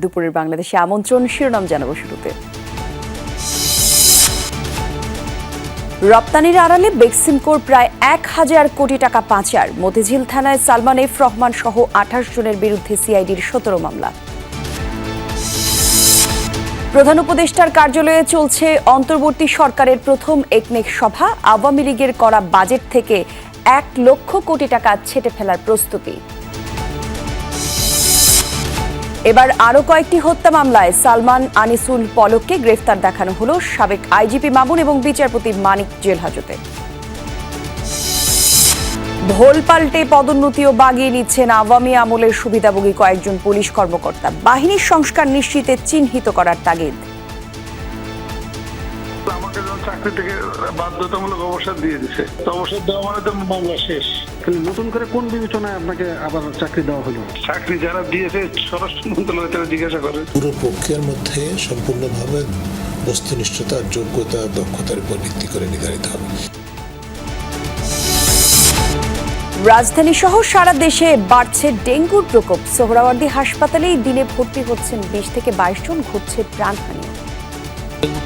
দুপুরের বাংলাদেশে আমন্ত্রণ শিরোনাম জানাব শুরুতে। রপ্তানির আড়ালে বেক্সিমকোর প্রায় এক হাজার কোটি টাকা পাচার। মতিঝিল থানায় সালমান এফ রহমান সহ আঠাশ জনের বিরুদ্ধে সিআইডির সতেরো মামলা। প্রধান উপদেষ্টার কার্যালয়ে চলছে অন্তর্বর্তী সরকারের প্রথম একনেক সভা। আওয়ামী লীগের করা বাজেট থেকে এক লক্ষ কোটি টাকা ছেটে ফেলার প্রস্তুতি। এবার আরও কয়েকটি হত্যা মামলায় সালমান আনিসুল পলককে গ্রেফতার দেখানো হলো সাবেক আইজিপি মামুন এবং বিচারপতি মানিক জেল হাজতে ভোল পাল্টে পদোন্নতিও বাগিয়ে নিচ্ছেন আওয়ামী আমলের সুবিধাভোগী কয়েকজন পুলিশ কর্মকর্তা। বাহিনীর সংস্কার নিশ্চিতে চিহ্নিত করার তাগিদ। চাকরি থেকে বাধ্যতামূলক অবসর দিয়ে দিছে। তো অবসর দেওয়া মানে তো মামলা শেষ। তাহলে নতুন করে কোন বিবেচনায় আপনাকে আবার চাকরি দেওয়া হলো? চাকরি যারা দিয়েছে স্বরাষ্ট্র মন্ত্রণালয় তারা জিজ্ঞাসা করে। পুরো প্রক্রিয়ার মধ্যে সম্পূর্ণভাবে বস্তুনিষ্ঠতা যোগ্যতা দক্ষতার উপর ভিত্তি করে নির্ধারিত হবে। রাজধানী সহ সারা দেশে বাড়ছে ডেঙ্গুর প্রকোপ। সোহরাওয়ার্দী হাসপাতালেই দিনে ভর্তি হচ্ছেন বিশ থেকে বাইশ জন ঘটছে প্রাণহানি।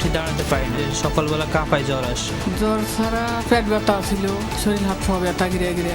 উঠে দাঁড়াতে পারি না। সকালবেলা কাঁপায় জ্বর আসে। জ্বর ছাড়া পেট ব্যথা ছিল, শরীর হাত পা ব্যথা গিরে গিরে